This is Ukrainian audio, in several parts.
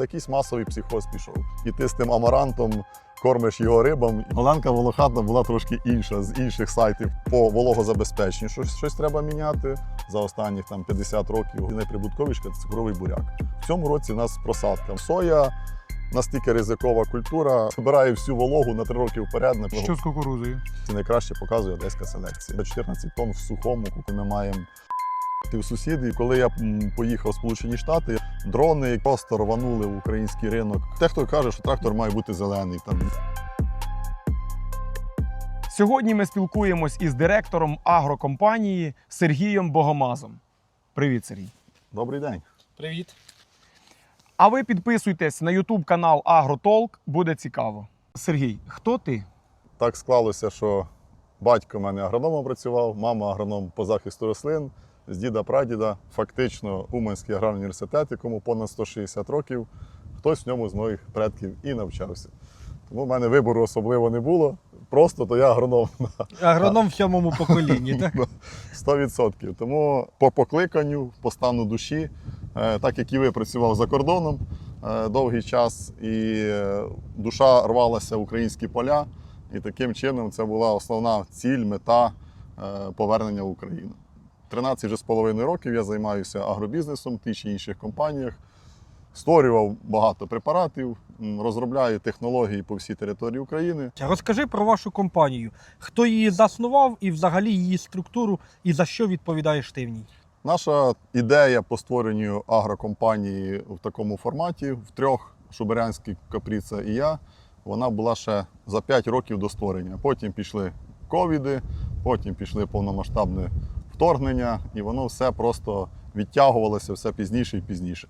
Якийсь масовий психоз пішов. І ти з тим амарантом кормиш його рибам. Голландка волохатна була трошки інша з інших сайтів по вологозабезпеченню. Щось, щось треба міняти за останніх там 50 років. Найприбутковішка це цукровий буряк. В цьому році у нас просадка. Соя настільки ризикова культура, збирає всю вологу на 3 роки вперед. На Що з кукурузою? це найкраще показує одеська селекція. 14 тонн в сухому, ми маємо в сусіди. І коли я поїхав в Сполучені Штати, дрони просто рванули в український ринок. Дехто каже, що трактор має бути зелений. Там Сьогодні ми спілкуємось із директором агрокомпанії Сергієм Богомазом. Привіт, Сергій. добрий день. Привіт. А ви підписуйтесь на YouTube канал Агротолк, буде цікаво. Сергій, хто ти? Так склалося, що батько в мене агрономом працював, мама агроном по захисту рослин. З діда прадіда, фактично Уманський аграрний університет, якому понад 160 років, хтось в ньому з моїх предків і навчався. Тому в мене вибору особливо не було. Просто то я агроном Агроном в сьомому поколінні, так? 100%. Тому по покликанню, по стану душі, е, так як і ви працював за кордоном е, довгий час, і е, душа рвалася в українські поля, і таким чином це була основна ціль, мета повернення в Україну. 13 вже з половиною років я займаюся агробізнесом в тих чи інших компаніях. Створював багато препаратів, розробляю технології по всій території України. Розкажи про вашу компанію. Хто її заснував і взагалі її структуру, і за що відповідаєш ти в ній? Наша ідея по створенню агрокомпанії в такому форматі в трьох Шуберянський Капріца і я. Вона була ще за 5 років до створення. Потім пішли ковіди, потім пішли повномасштабне вторгнення, і воно все просто відтягувалося все пізніше і пізніше.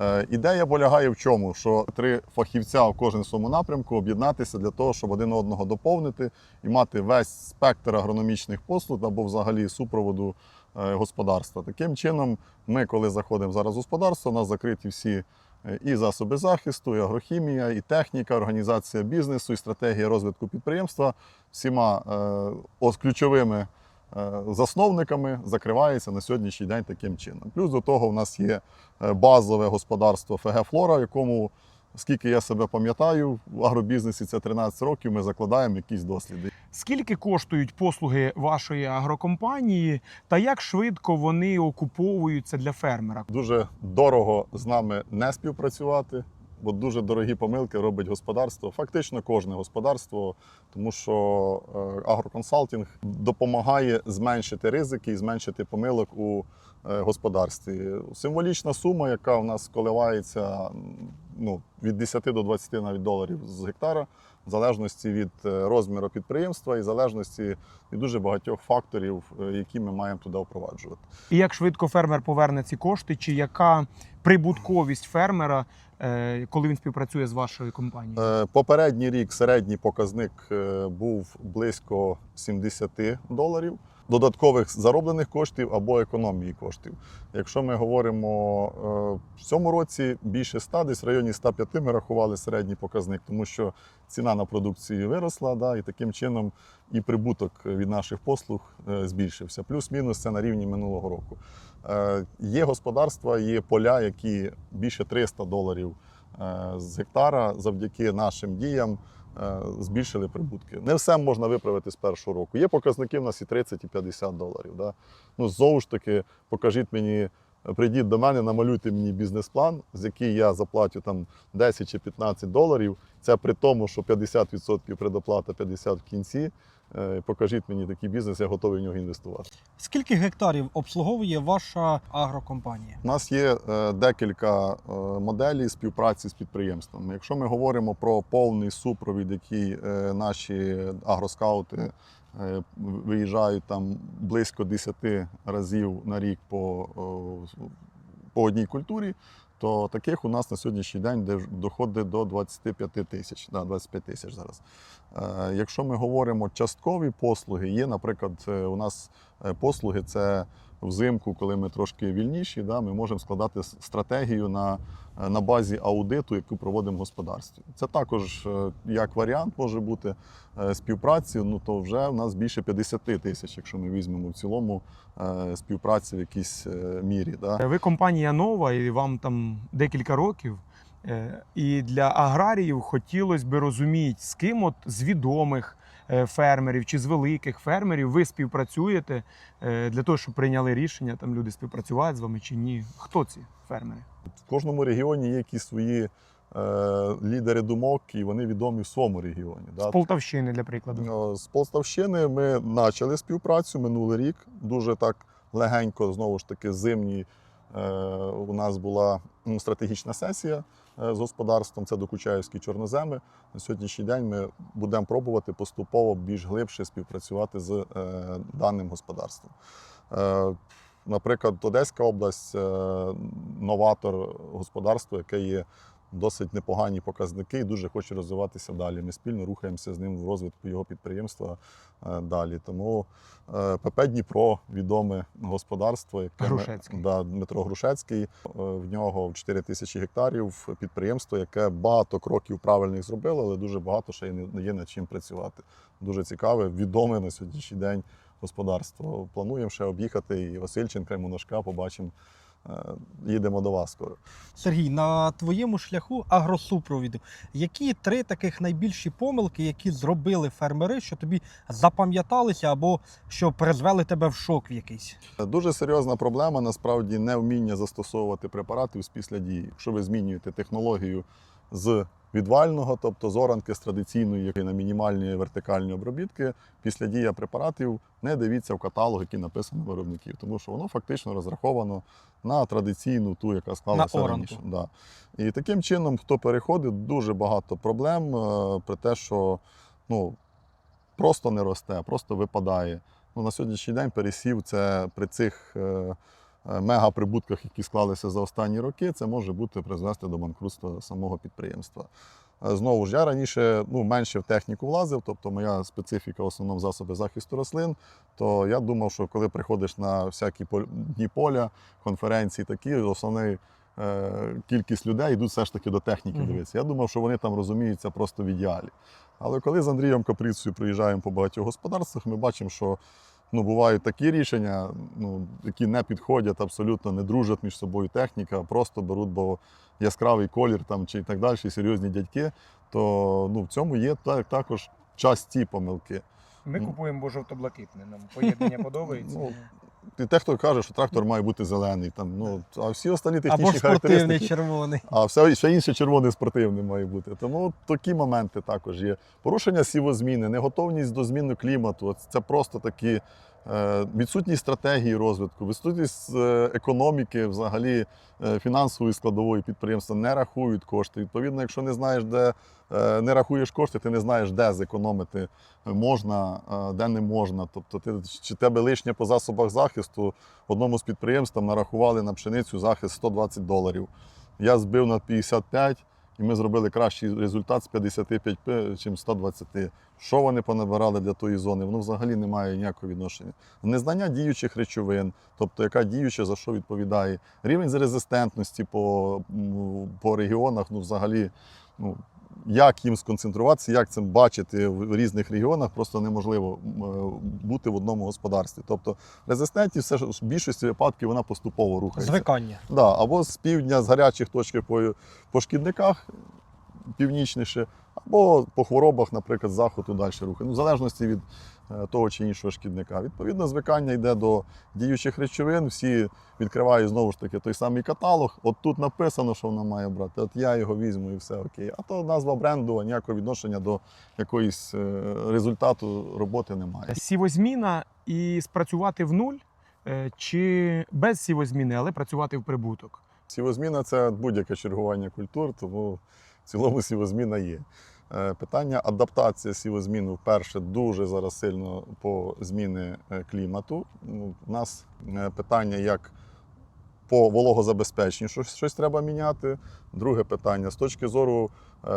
Е, Ідея полягає в чому? Що три фахівця в кожен своєму напрямку об'єднатися для того, щоб один одного доповнити і мати весь спектр агрономічних послуг або взагалі супроводу е, господарства. Таким чином, ми, коли заходимо зараз в господарство, у нас закриті всі е, і засоби захисту, і агрохімія, і техніка, організація бізнесу, і стратегія розвитку підприємства всіма е, ос- ключовими засновниками закривається на сьогоднішній день таким чином. Плюс до того у нас є е, базове господарство ФГ Флора, якому, скільки я себе пам'ятаю, в агробізнесі це 13 років, ми закладаємо якісь досліди. Скільки коштують послуги вашої агрокомпанії та як швидко вони окуповуються для фермера? Дуже дорого з нами не співпрацювати, бо дуже дорогі помилки робить господарство. Фактично кожне господарство, тому що е, агроконсалтинг допомагає зменшити ризики і зменшити помилок у е, господарстві. Символічна сума, яка у нас коливається ну, від 10 до 20 навіть доларів з гектара, в залежності від е, розміру підприємства і в залежності від дуже багатьох факторів, е, які ми маємо туди впроваджувати. І як швидко фермер поверне ці кошти, чи яка прибутковість фермера, е, коли він співпрацює з вашою компанією? Попередній рік середній показник був близько 70 доларів додаткових зароблених коштів або економії коштів. Якщо ми говоримо е, в цьому році більше 100, десь в районі 105 ми рахували середній показник, тому що ціна на продукцію виросла, да, і таким чином і прибуток від наших послуг е, збільшився. Плюс-мінус це на рівні минулого року. Е, Є господарства, є поля, які більше 300 доларів з гектара завдяки нашим діям збільшили прибутки. Не все можна виправити з першого року. Є показники в нас і 30, і 50 доларів. Да? Ну, знову ж таки, покажіть мені, прийдіть до мене, намалюйте мені бізнес-план, з який я заплатю там 10 чи 15 доларів. Це при тому, що 50% предоплата, 50% в кінці. Е, Покажіть мені такий бізнес, я готовий в нього інвестувати. Скільки гектарів обслуговує ваша агрокомпанія? У нас є е, декілька е, моделей співпраці з підприємствами. Якщо ми говоримо про повний супровід, який наші агроскаути виїжджають там близько 10 разів на рік по, по одній культурі, то таких у нас на сьогоднішній день де- доходить до 25 тисяч. Да, 25 тисяч зараз. Е, Якщо ми говоримо часткові послуги, є, наприклад, е, у нас е, послуги це взимку, коли ми трошки вільніші, да, ми можемо складати стратегію на, на базі аудиту, яку проводимо в господарстві. Це також е, як варіант може бути е, співпраці. Ну то вже в нас більше 50 тисяч, якщо ми візьмемо в цілому е, співпраці в якійсь е, мірі. Да. Ви компанія нова, і вам там декілька років. Е, І для аграріїв хотілося би розуміти, з ким от з відомих е, фермерів чи з великих фермерів ви співпрацюєте е, для того, щоб прийняли рішення, там люди співпрацювати з вами чи ні. Хто ці фермери? В кожному регіоні є якісь свої е, лідери думок, і вони відомі в своєму регіоні. З Полтавщини, для прикладу. Е, З Полтавщини ми почали співпрацю минулий рік. Дуже так легенько, знову ж таки, зимній е, у нас була стратегічна сесія е, з господарством. Це Докучаївські чорноземи. На сьогоднішній день ми будемо пробувати поступово більш глибше співпрацювати з е, даним господарством. Е, Наприклад, Одеська область е, новатор господарства, яке є досить непогані показники і дуже хоче розвиватися далі. Ми спільно рухаємося з ним в розвитку його підприємства е, далі. Тому е, ПП Дніпро відоме господарство, яке Грушецький. да, Дмитро Грушецький. Е, В нього в 4 тисячі гектарів підприємство, яке багато кроків правильних зробило, але дуже багато ще не є над чим працювати. Дуже цікаве, відоме на сьогоднішній день господарство. Плануємо ще об'їхати і Васильченка, і Монашка, побачимо. Е, Їдемо до вас скоро. Сергій, на твоєму шляху агросупровіду, які три таких найбільші помилки, які зробили фермери, що тобі запам'яталися або що призвели тебе в шок в якийсь? Дуже серйозна проблема насправді не вміння застосовувати препарати після дії. Якщо ви змінюєте технологію з відвального, тобто з оранки з традиційної, які на мінімальні вертикальні обробітки, після дія препаратів не дивіться в каталог, який написано виробників, тому що воно фактично розраховано на традиційну ту, яка склалася оранку. раніше. Да. І таким чином, хто переходить, дуже багато проблем е, при те, що ну, просто не росте, просто випадає. Ну, на сьогоднішній день пересів це при цих е, мегаприбутках, які склалися за останні роки, це може бути призвести до банкрутства самого підприємства. Е, Знову ж я раніше ну, менше в техніку влазив, тобто моя специфіка в основному засоби захисту рослин. То я думав, що коли приходиш на всякі дні поля, конференції такі, основний е, кількість людей йдуть все ж таки до техніки Мгм. дивитися. Я думав, що вони там розуміються просто в ідеалі. Але коли з Андрієм Каприцею приїжджаємо по багатьох господарствах, ми бачимо, що ну, бувають такі рішення, ну, які не підходять, абсолютно не дружать між собою техніка, просто беруть, бо яскравий колір там, чи так далі, серйозні дядьки, то ну, в цьому є так, також часті помилки. Ми Ну. купуємо бо жовто-блакитне. Нам поєднання подобається. Ну, І те, хто каже, що трактор має бути зелений, там, ну, а всі останні Або технічні ж спортивний червоний. А все ще інше червоний спортивний має бути. Тому такі моменти також є. Порушення сівозміни, неготовність до зміни клімату. Це просто такі відсутність стратегії розвитку, відсутність е, економіки, взагалі е, фінансової складової підприємства не рахують кошти. Відповідно, якщо не знаєш, де е, не рахуєш кошти, ти не знаєш, де зекономити можна, е, де не можна. Тобто, ти чи тебе лишнє по засобах захисту одному з підприємств нарахували на пшеницю захист 120 доларів. Я збив на 55, і ми зробили кращий результат з 55, чим 120. Що вони понабирали для тої зони? Воно взагалі не має ніякого відношення. Незнання діючих речовин, тобто яка діюча за що відповідає. Рівень з резистентності по, по регіонах, ну взагалі. Ну, як їм сконцентруватися, як це бачити в різних регіонах, просто неможливо е, бути в одному господарстві. Тобто резистентність все ж в більшості випадків вона поступово рухається. Звикання. Да, або з півдня, з гарячих точки по, по шкідниках північніше, або по хворобах, наприклад, заходу далі рухи. Ну, в залежності від е, того чи іншого шкідника. Відповідно, звикання йде до діючих речовин, всі відкривають знову ж таки той самий каталог. От тут написано, що вона має брати. От я його візьму і все окей. А то назва бренду, а ніякого відношення до якоїсь е, результату роботи немає. Сівозміна і спрацювати в нуль е, чи без сівозміни, але працювати в прибуток. Сівозміна це будь-яке чергування культур, тому в цілому сівозміна є. Е, Питання адаптації сівозміну вперше дуже зараз сильно по зміни е, клімату. Ну, У нас е, питання як по вологозабезпеченню, щось, щось треба міняти. Друге питання з точки зору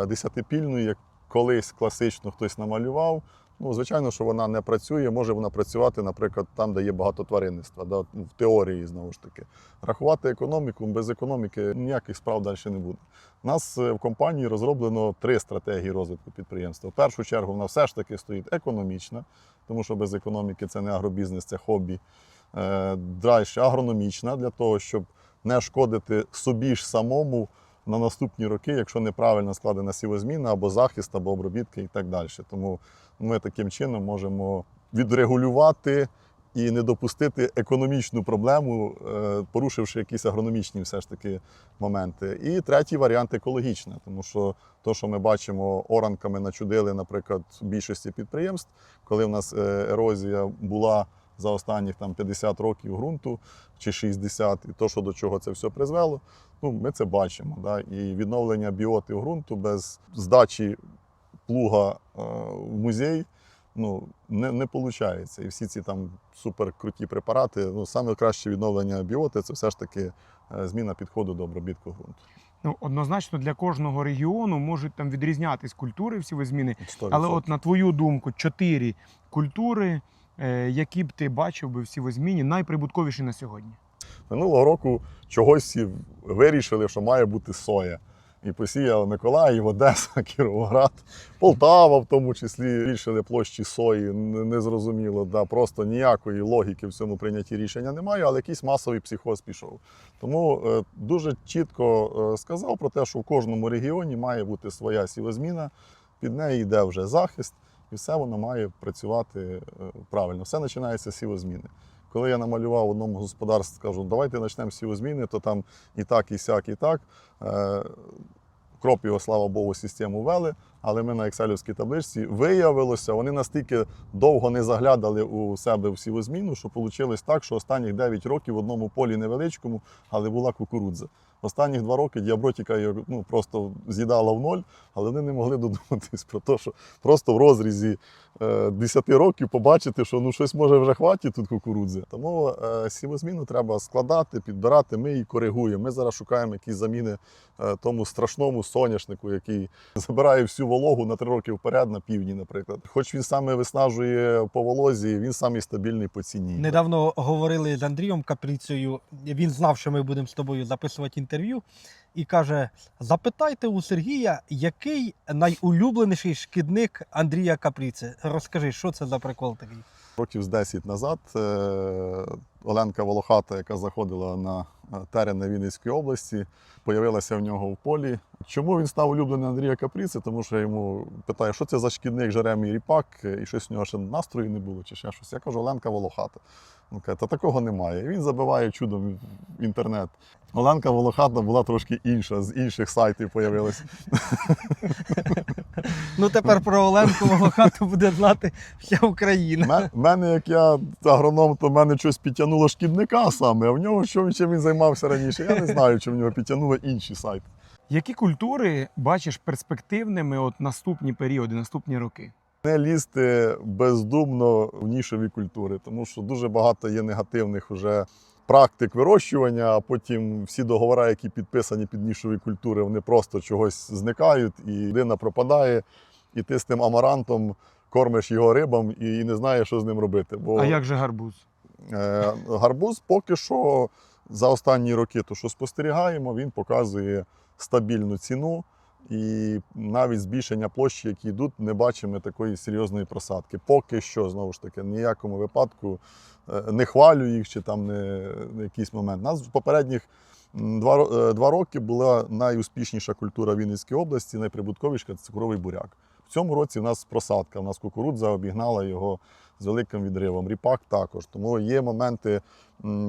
десятипільної, як колись класично хтось намалював. Ну, звичайно, що вона не працює. Може вона працювати, наприклад, там, де є багато тваринництва, да, в теорії знову ж таки. Рахувати економіку без економіки ніяких справ далі не буде. У нас е, в компанії розроблено три стратегії розвитку підприємства. В першу чергу вона все ж таки стоїть економічна, тому що без економіки це не агробізнес, це хобі. Е, Далі агрономічна для того, щоб не шкодити собі ж самому на наступні роки, якщо неправильно складена сівозміна або захист, або обробітки і так далі. Тому ми таким чином можемо відрегулювати і не допустити економічну проблему, е, порушивши якісь агрономічні все ж таки моменти. І третій варіант екологічний, тому що то, що ми бачимо, оранками начудили, наприклад, більшості підприємств, коли в нас е, ерозія була за останніх там 50 років ґрунту чи 60, і то, що до чого це все призвело, ну, ми це бачимо. Да? І відновлення біоти ґрунту без здачі плуга е, в музей ну, не, не виходить. І всі ці там суперкруті препарати, ну, саме краще відновлення біоти це все ж таки е, зміна підходу до обробітку ґрунту. Ну, однозначно для кожного регіону можуть там відрізнятись культури всі зміни. 100%. Але от на твою думку, чотири культури, які б ти бачив би в сівозміні, найприбутковіші на сьогодні. Минулого року чогось вирішили, що має бути соя. І посіяли Миколаїв, Одеса, Кіровоград, Полтава, в тому числі збільшили площі сої. Незрозуміло, да, просто ніякої логіки в цьому прийнятті рішення немає, але якийсь масовий психоз пішов. Тому е, дуже чітко е, сказав про те, що в кожному регіоні має бути своя сівозміна, під нею йде вже захист, і все воно має працювати е, правильно. Все починається з сівозміни. Коли я намалював одному господарстві, кажу, давайте почнемо сівозміни, то там і так, і сяк, і так. Кроп його, слава Богу, систему ввели, але ми на екселівській табличці виявилося, вони настільки довго не заглядали у себе в сівозміну, що вийшло так, що останніх 9 років в одному полі невеличкому, але була кукурудза. Останніх два роки діабротіка ну, просто з'їдала в ноль, але вони не могли додуматись про те, що просто в розрізі 10 років побачити, що ну щось може вже хватить тут кукурудзи. Тому е, сівозміну треба складати, підбирати. Ми її коригуємо. Ми зараз шукаємо якісь заміни е, тому страшному соняшнику, який забирає всю вологу на три роки вперед на півдні, наприклад. Хоч він саме виснажує по волозі, він самий стабільний по ціні. Недавно говорили з Андрієм Капріцією. Він знав, що ми будемо з тобою записувати інтерв'ю, і каже: запитайте у Сергія, який найулюбленіший шкідник Андрія Капріці. Розкажи, що це за прикол такий? Років з 10 назад е, Оленка Волохата, яка заходила на е, терени Вінницької області, появилася в нього в полі. Чому він став улюбленим Андрія Капріці? Тому що я йому питаю, що це за шкідник Жеремій Ріпак, і щось в нього ще настрою не було, чи ще щось. Я кажу, Оленка Волохата. Він каже, та такого немає. І він забиває чудом в інтернет. Оленка Волохата була трошки інша, з інших сайтів появилася. Ну тепер про Оленку Волохату буде знати вся Україна. Ме- мене, як я агроном, то мене щось підтягнуло шкідника саме, а в нього що чим він займався раніше. Я не знаю, чи в нього підтягнуло інші сайти. Які культури бачиш перспективними от наступні періоди, наступні роки? Не лізти бездумно в нішові культури, тому що дуже багато є негативних вже практик вирощування, а потім всі договори, які підписані під нішові культури, вони просто чогось зникають, і людина пропадає, і ти з тим амарантом кормиш його рибам і не знаєш, що з ним робити. Бо А як же гарбуз? Е, Гарбуз поки що за останні роки, то що спостерігаємо, він показує стабільну ціну. І навіть збільшення площі, які йдуть, не бачимо такої серйозної просадки. Поки що, знову ж таки, ніякому випадку е, не хвалю їх чи там не, якийсь момент. У нас в попередніх два, е, два роки була найуспішніша культура Вінницької області, найприбутковіша це цукровий буряк. В цьому році в нас просадка, в нас кукурудза обігнала його з великим відривом. Ріпак також. Тому є моменти,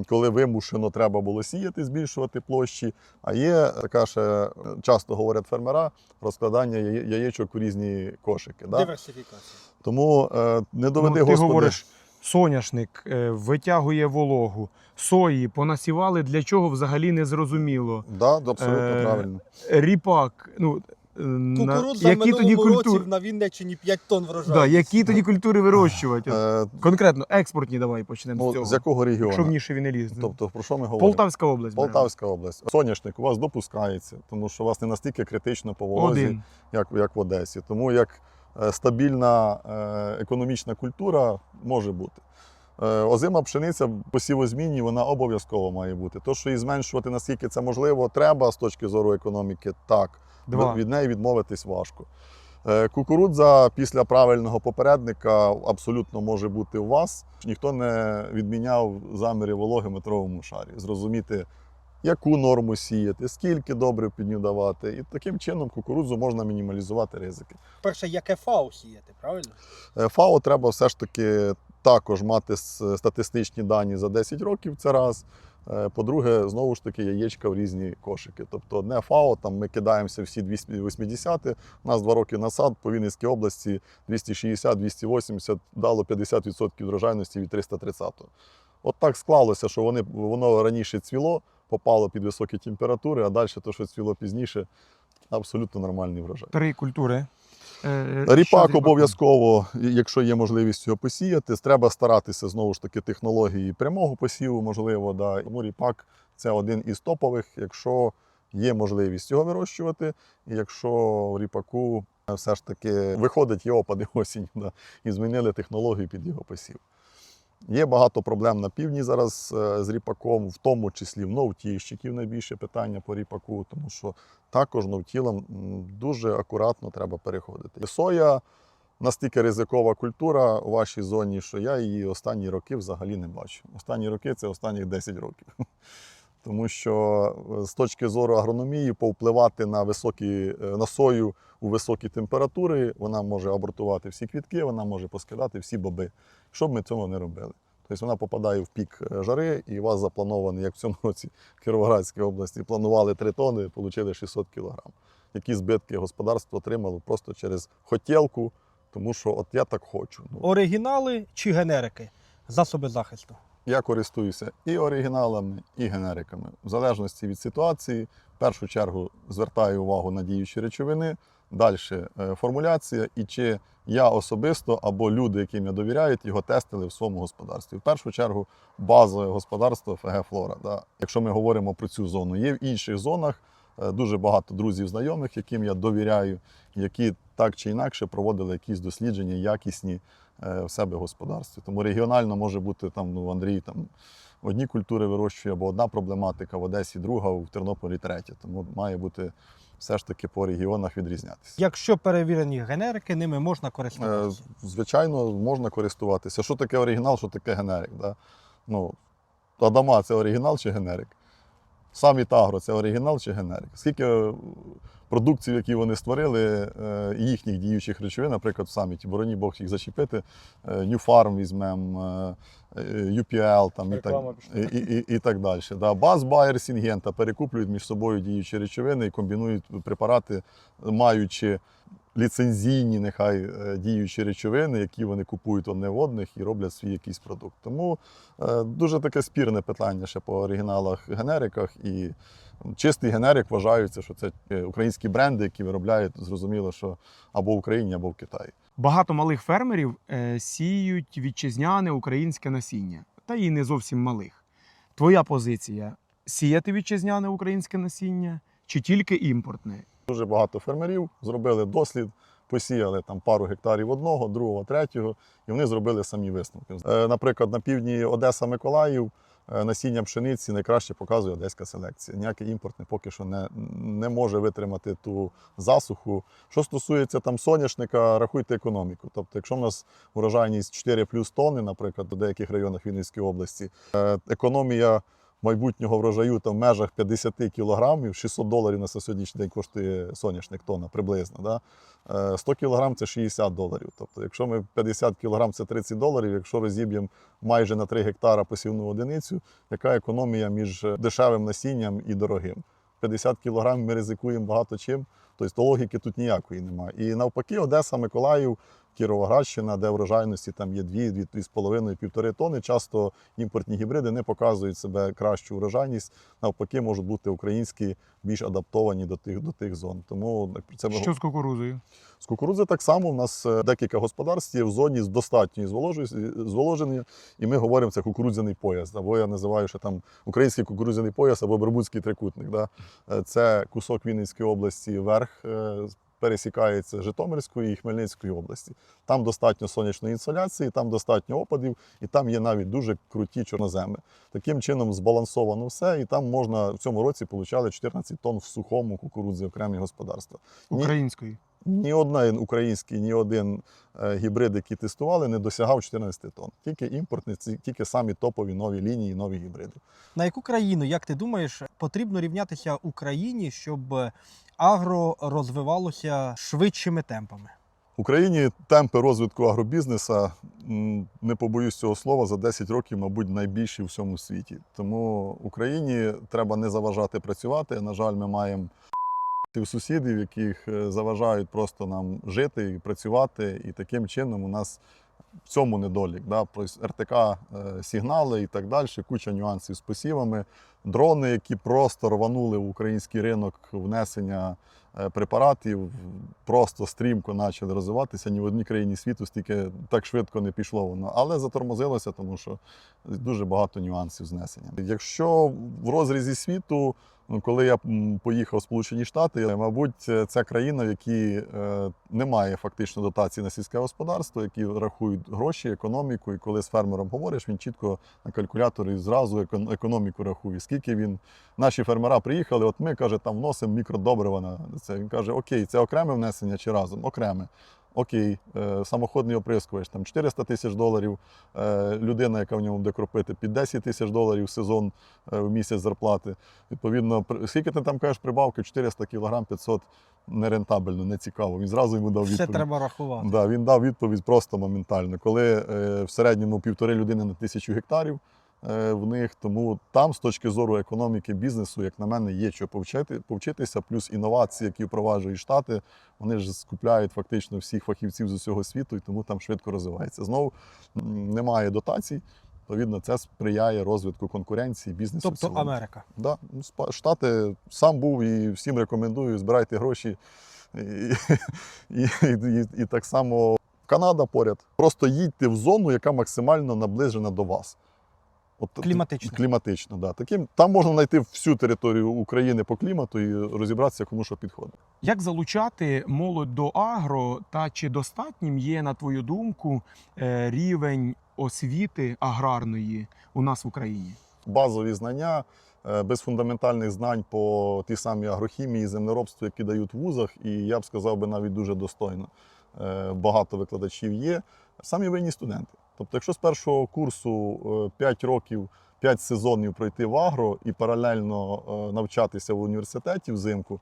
коли вимушено треба було сіяти, збільшувати площі. А є така ще часто говорять фермера розкладання яєчок у різні кошики. Да? Диверсифікація. Тому е, не доведи Ну, ти Господи. говориш, соняшник е, витягує вологу, сої понасівали, для чого взагалі не зрозуміло. Да, абсолютно Е, правильно. Ріпак, ну Кукурудза які тоді культури, на Вінниччині 5 тонн врожаю. да, які тоді культури вирощувати? Е, Конкретно експортні давай почнемо з цього. з якого Якщо в регіону? нішеві не лізли. Тобто, про що ми говоримо? Полтавська область. беремо. Полтавська область. Соняшник у вас допускається, тому що у вас не настільки критично по волозі, як, як в Одесі. Тому як е, стабільна е, економічна культура може бути. Е, Озима пшениця по сівозміні вона обов'язково має бути. То, що її зменшувати, наскільки це можливо, треба з точки зору економіки, так. Два. Від неї відмовитись важко. Е, Кукурудза після правильного попередника абсолютно може бути у вас. Ніхто не відміняв заміри вологи в метровому шарі. Зрозуміти яку норму сіяти, скільки добрив під нього давати. І таким чином кукурудзу можна мінімалізувати ризики. Перше, яке фау сіяти, правильно? Е, ФАО треба все ж таки також мати статистичні дані за 10 років. Це раз. Е, По-друге, знову ж таки, яєчка в різні кошики. Тобто одне ФАО, там ми кидаємося всі 280, у нас два роки насад по Вінницькій області 260-280 дало 50% врожайності від 330. От так склалося, що вони, воно раніше цвіло, попало під високі температури, а далі то, що цвіло пізніше, абсолютно нормальний врожай. Три культури. Е, Ріпак обов'язково, якщо є можливість його посіяти, треба старатися знову ж таки технології прямого посіву, можливо. Да. Тому ріпак це один із топових, якщо є можливість його вирощувати, і якщо в ріпаку все ж таки виходить опади осінь, да, і змінили технологію під його посів. Є багато проблем на півдні зараз е, з ріпаком, в тому числі в новтіщиків найбільше питання по ріпаку, тому що також новтілам дуже акуратно треба переходити. Соя настільки ризикова культура у вашій зоні, що я її останні роки взагалі не бачу. Останні роки це останніх 10 років. Тому що е, з точки зору агрономії повпливати на високі е, на сою у високі температури, вона може абортувати всі квітки, вона може поскидати всі боби. Що б ми цього не робили? Тобто вона попадає в пік е, жари, і у вас запланований, як в цьому році в Кіровоградській області, планували 3 тони, отримали 600 кілограм. Які збитки господарство отримало просто через хотілку, тому що от я так хочу. Ну, Оригінали чи генерики? Засоби захисту. Я користуюся і оригіналами, і генериками. В залежності від ситуації, в першу чергу звертаю увагу на діючі речовини, далі формуляція, і чи я особисто або люди, яким я довіряю, його тестили в своєму господарстві. В першу чергу базове господарство ФГ Флора. Да. Якщо ми говоримо про цю зону, є в інших зонах е, дуже багато друзів, знайомих, яким я довіряю, які так чи інакше проводили якісь дослідження якісні е, в себе господарстві. Тому регіонально може бути там ну, Андрій там одні культури вирощує, або одна проблематика, в Одесі друга, в Тернополі третя. Тому має бути все ж таки по регіонах відрізнятися. Якщо перевірені генерики, ними можна Е, користуватися. Звичайно, можна користуватися. Що таке оригінал, що таке генерик? Да? Ну, Адама це оригінал чи генерик? Самі Тагро це оригінал чи генерик? Скільки е, продуктів, які вони створили, е, і їхніх діючих речовин, наприклад, в саміті, бороні Бог їх зачепити, е, New Farm візьмемо, е, UPL там, і, так, і, і, і, і так далі. Да. Баз Байер Сінгента перекуплюють між собою діючі речовини і комбінують препарати, маючи ліцензійні, нехай діючі речовини, які вони купують одне в одних і роблять свій якийсь продукт. Тому дуже таке спірне питання ще по оригіналах генериках. І чистий генерик вважається, що це е, українські бренди, які виробляють, зрозуміло, що або в Україні, або в Китаї. Багато малих фермерів е, сіють вітчизняне українське насіння, та і не зовсім малих. Твоя позиція сіяти вітчизняне українське насіння чи тільки імпортне? Дуже багато фермерів зробили дослід, посіяли там пару гектарів одного, другого, третього, і вони зробили самі висновки. Е, Наприклад, на півдні Одеса Миколаїв насіння пшениці найкраще показує одеська селекція. Ніякий імпортний поки що не, не може витримати ту засуху. Що стосується там соняшника, рахуйте економіку. Тобто, якщо в нас урожайність 4 плюс тонни, наприклад, у деяких районах Вінницької області, е, економія майбутнього врожаю там в межах 50 кілограмів, 600 доларів на сьогоднішній день коштує соняшник тонна приблизно. Да? Е, 100 кілограм це 60 доларів. Тобто, якщо ми 50 кілограм це 30 доларів, якщо розіб'ємо майже на 3 гектара посівну одиницю, яка економія між дешевим насінням і дорогим? 50 кілограм ми ризикуємо багато чим, тобто логіки тут ніякої немає. І навпаки, Одеса, Миколаїв, Кіровоградщина, де врожайності там є 2, 2,5, 1,5 тони. Часто імпортні гібриди не показують себе кращу врожайність. Навпаки, можуть бути українські більш адаптовані до тих, до тих зон. Тому це ми Що з кукурузою? з кукурудзи так само. У нас е, декілька господарств є в зоні з достатньою зволожу- зволоженням, і ми говоримо це кукурудзяний пояс. Або я називаю, що там український кукурудзяний пояс або Бермудський трикутник. Да? Е, Це кусок Вінницької області вверх. Пересікається Житомирської і Хмельницької області. Там достатньо сонячної інсоляції, там достатньо опадів, і там є навіть дуже круті чорноземи. Таким чином збалансовано все, і там можна в цьому році получали 14 тонн в сухому кукурудзі окремі господарства. Української. Ні один український, ні один е, гібрид, який тестували, не досягав 14 тонн. Тільки імпортні, тільки самі топові нові лінії, нові гібриди. На яку країну, як ти думаєш, потрібно рівнятися Україні, щоб агро розвивалося швидшими темпами? Україні темпи розвитку агробізнесу, не побоюсь цього слова, за 10 років, мабуть, найбільші у всьому світі. Тому Україні треба не заважати працювати. На жаль, ми маємо сусідів, яких е, заважають просто нам жити і працювати. І таким чином у нас в цьому недолік. Да? Тобто РТК е, сигнали і так далі, куча нюансів з посівами, дрони, які просто рванули в український ринок внесення е, препаратів, просто стрімко почали розвиватися. Ні в одній країні світу стільки так швидко не пішло воно, але затормозилося, тому що дуже багато нюансів знесення. Якщо в розрізі світу, коли я поїхав в Сполучені Штати, мабуть, це країна, в якій е, немає фактично дотацій на сільське господарство, які рахують гроші, економіку. І коли з фермером говориш, він чітко на калькуляторі зразу економіку рахує. Скільки він наші фермера приїхали, от ми каже, там вносимо мікродобрива на це. Він каже: Окей, це окреме внесення чи разом? Окреме. Окей, е, самоходний оприскувач, там 400 тисяч доларів. Е, людина, яка в ньому буде кропити, під 10 тисяч доларів сезон е, в місяць зарплати. Відповідно, скільки ти там кажеш прибавки? 400 кілограм 500 нерентабельно, не цікаво. Він зразу йому дав Все відповідь. треба рахувати. Да, він дав відповідь просто моментально. Коли в середньому півтори людини на тисячу гектарів в них, тому там, з точки зору економіки бізнесу, як на мене, є що повчити, повчитися, плюс інновації, які впроваджують штати, вони ж скупляють фактично всіх фахівців з усього світу, і тому там швидко розвивається. Знову немає дотацій. Відповідно, це сприяє розвитку конкуренції, бізнесу. Тобто цілому. Америка. Да, ну, Штати сам був і всім рекомендую, збирайте гроші. І, і, і, і, і так само Канада поряд. Просто їдьте в зону, яка максимально наближена до вас. От, Кліматично. Кліматично, да. Таким, там можна знайти всю територію України по клімату і розібратися, кому що підходить. Як залучати молодь до агро, та чи достатнім є, на твою думку, е, рівень освіти аграрної у нас в Україні? базові знання, е, без фундаментальних знань по тій самій агрохімії, землеробству, які дають в вузах, і я б сказав би навіть дуже достойно. Е, Багато викладачів є, самі винні студенти. Тобто, якщо з першого курсу 5 років, 5 сезонів пройти в агро і паралельно е, навчатися в університеті взимку,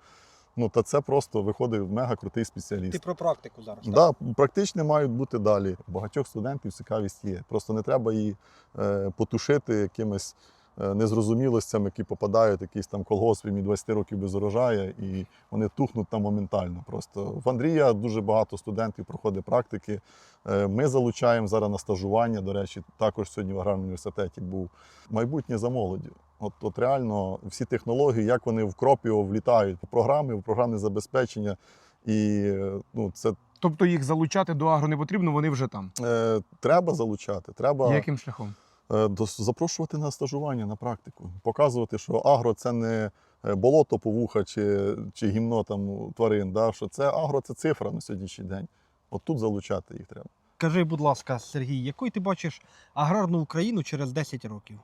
ну то це просто виходить мега крутий спеціаліст. Ти про практику зараз. так? Практичні мають бути далі. У багатьох студентів цікавість є. Просто не треба її е, потушити якимись е, незрозумілостями, які попадають якийсь там колгосп і 20 років без урожаю, і вони тухнуть там моментально. Просто в Андрія дуже багато студентів проходить практики. Е, ми залучаємо зараз на стажування. До речі, також сьогодні в аграрному університеті був майбутнє за молоді. От, от реально всі технології, як вони в кропіо влітають в програми, в програмне забезпечення. І ну, це Тобто їх залучати до агро не потрібно, вони вже там. Е, треба залучати, треба Яким шляхом? Е, запрошувати на стажування, на практику, показувати, що агро це не е, болото повуха чи, чи гімно там тварин, да? що це агро це цифра на сьогоднішній день. От тут залучати їх треба. Скажи, будь ласка, Сергій, якою ти бачиш аграрну Україну через 10 років?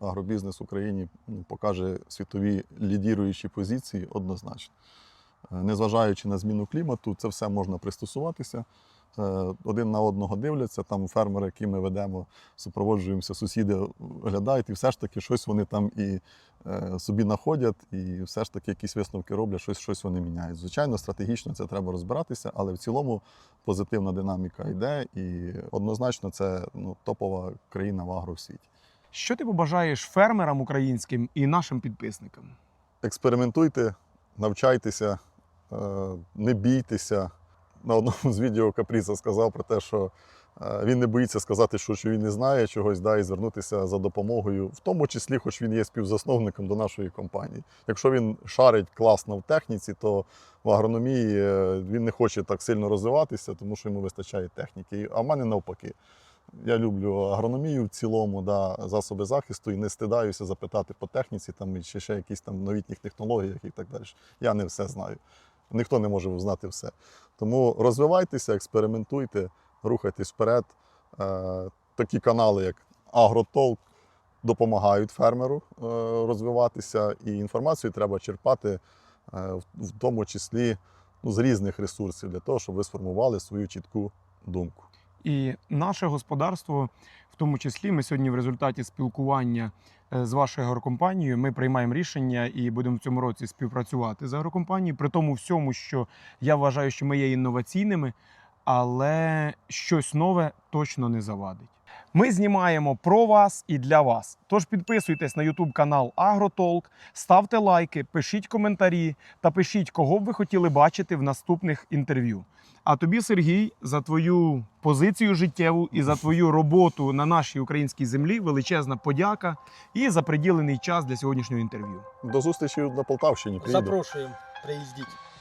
Агробізнес в Україні ну, покаже світові лідіруючі позиції однозначно. Е, Незважаючи на зміну клімату, це все можна пристосуватися. Е, Один на одного дивляться, там фермери, які ми ведемо, супроводжуємося, сусіди глядають, і все ж таки щось вони там і е, собі знаходять, і все ж таки якісь висновки роблять, щось, щось вони міняють. Звичайно, стратегічно це треба розбиратися, але в цілому позитивна динаміка йде, і однозначно це ну, топова країна в агро в світі. Що ти побажаєш фермерам українським і нашим підписникам? експериментуйте, навчайтеся, е, не бійтеся. На одному з відео Капріса сказав про те, що е, він не боїться сказати, що він не знає чогось, да, і звернутися за допомогою, в тому числі, хоч він є співзасновником до нашої компанії. Якщо він шарить класно в техніці, то в агрономії е, він не хоче так сильно розвиватися, тому що йому вистачає техніки. А в мене навпаки. Я люблю агрономію в цілому, да, засоби захисту і не стидаюся запитати по техніці там, і чи ще якісь там новітніх технологіях і так далі. Я не все знаю. Ніхто не може знати все. Тому розвивайтеся, експериментуйте, рухайтесь вперед. Е, такі канали, як Агротолк, допомагають фермеру е, розвиватися, і інформацію треба черпати, е, в, тому числі ну, з різних ресурсів для того, щоб ви сформували свою чітку думку. І наше господарство, в тому числі, ми сьогодні в результаті спілкування е, з вашою агрокомпанією, ми приймаємо рішення і будемо в цьому році співпрацювати з агрокомпанією, при тому всьому, що я вважаю, що ми є інноваційними, але щось нове точно не завадить. Ми знімаємо про вас і для вас. Тож підписуйтесь на YouTube канал Агротолк, ставте лайки, пишіть коментарі та пишіть, кого б ви хотіли бачити в наступних інтерв'ю. А тобі, Сергій, за твою позицію життєву і за твою роботу на нашій українській землі величезна подяка і за приділений час для сьогоднішнього інтерв'ю. До зустрічі на Полтавщині. Приїду. Запрошуємо, приїздіть.